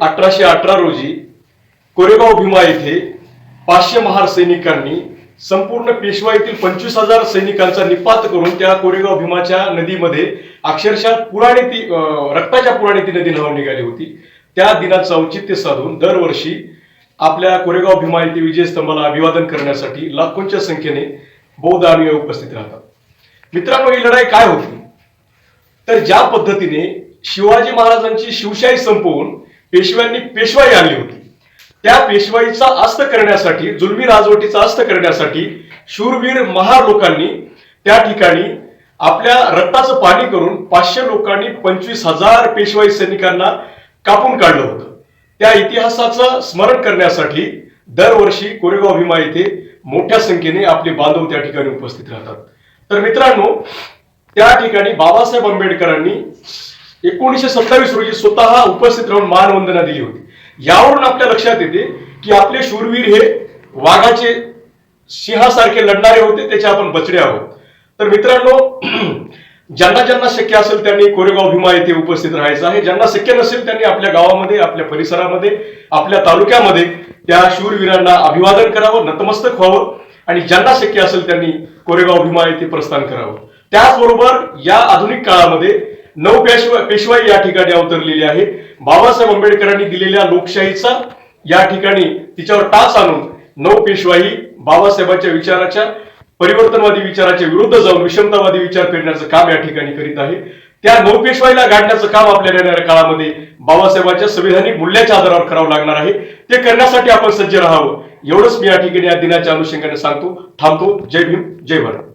अठराशे अठरा रोजी कोरेगाव भीमा येथे पाचशे महार सैनिकांनी संपूर्ण पेशवाईतील पंचवीस हजार सैनिकांचा निपात करून त्या कोरेगाव भीमाच्या नदीमध्ये अक्षरशः पुराणी ती रक्ताच्या पुराणी ती नदी नाव निघाली होती. त्या दिनाचं औचित्य साधून दरवर्षी आपल्या कोरेगाव भीमा येथे विजयस्तंभाला अभिवादन करण्यासाठी लाखोंच्या संख्येने बौद्ध अनुयायी उपस्थित राहतात. मित्रांनो ही लढाई काय होती? तर ज्या पद्धतीने शिवाजी महाराजांची शिवशाही संपवून पेशव्यांनी पेशवाई आणली होती. त्या पेशवाईचा अस्त करण्यासाठी जुलमी राजवटीचा अस्त करण्यासाठी शूरवीर महार लोकांनी त्या ठिकाणी आपल्या रक्ताचं पाणी करून पाचशे लोकांनी पंचवीस हजार पेशवाई सैनिकांना कापून काढलं होतं. त्या इतिहासाचं स्मरण करण्यासाठी दरवर्षी कोरेगाव भीमा येथे मोठ्या संख्येने आपले बांधव त्या ठिकाणी उपस्थित राहतात. तर मित्रांनो त्या ठिकाणी बाबासाहेब आंबेडकरांनी एकोणीशे सत्तावीस रोजी स्वतः उपस्थित राहून मानवंदना दिली होती. यावरून आपल्या लक्षात येते की आपले शूरवीर हे वाघाचे सिंहासारखे लढणारे होते त्याचे आपण बचडे आहोत. तर मित्रांनो ज्यांना ज्यांना शक्य असेल त्यांनी कोरेगाव भीमा येथे उपस्थित राहायचं आहे. ज्यांना शक्य नसेल त्यांनी आपल्या गावामध्ये आपल्या परिसरामध्ये आपल्या तालुक्यामध्ये त्या शूरवीरांना अभिवादन करावं नतमस्तक व्हावं आणि ज्यांना शक्य असेल त्यांनी कोरेगाव भीमा येथे प्रस्थान करावं. त्याचबरोबर या आधुनिक काळामध्ये नऊ पेशवा पेशवाई या ठिकाणी अवतरलेली आहे. बाबासाहेब आंबेडकरांनी दिलेल्या लोकशाहीचा या ठिकाणी तिच्यावर टाच आणून नऊ पेशवाई बाबासाहेबांच्या विचाराच्या परिवर्तनवादी विचाराच्या विरुद्ध जाऊन विषमतावादी विचार पेरण्याचं काम या ठिकाणी करीत आहे. त्या नऊ पेशवाईला गाडण्याचं काम आपल्या येणाऱ्या काळामध्ये बाबासाहेबांच्या संविधानिक मूल्याच्या आधारावर करावं लागणार आहे. ते करण्यासाठी आपण सज्ज राहावं. एवढंच मी या ठिकाणी या दिनाच्या अनुषंगाने सांगतो थांबतो. जय भीम जय भारत.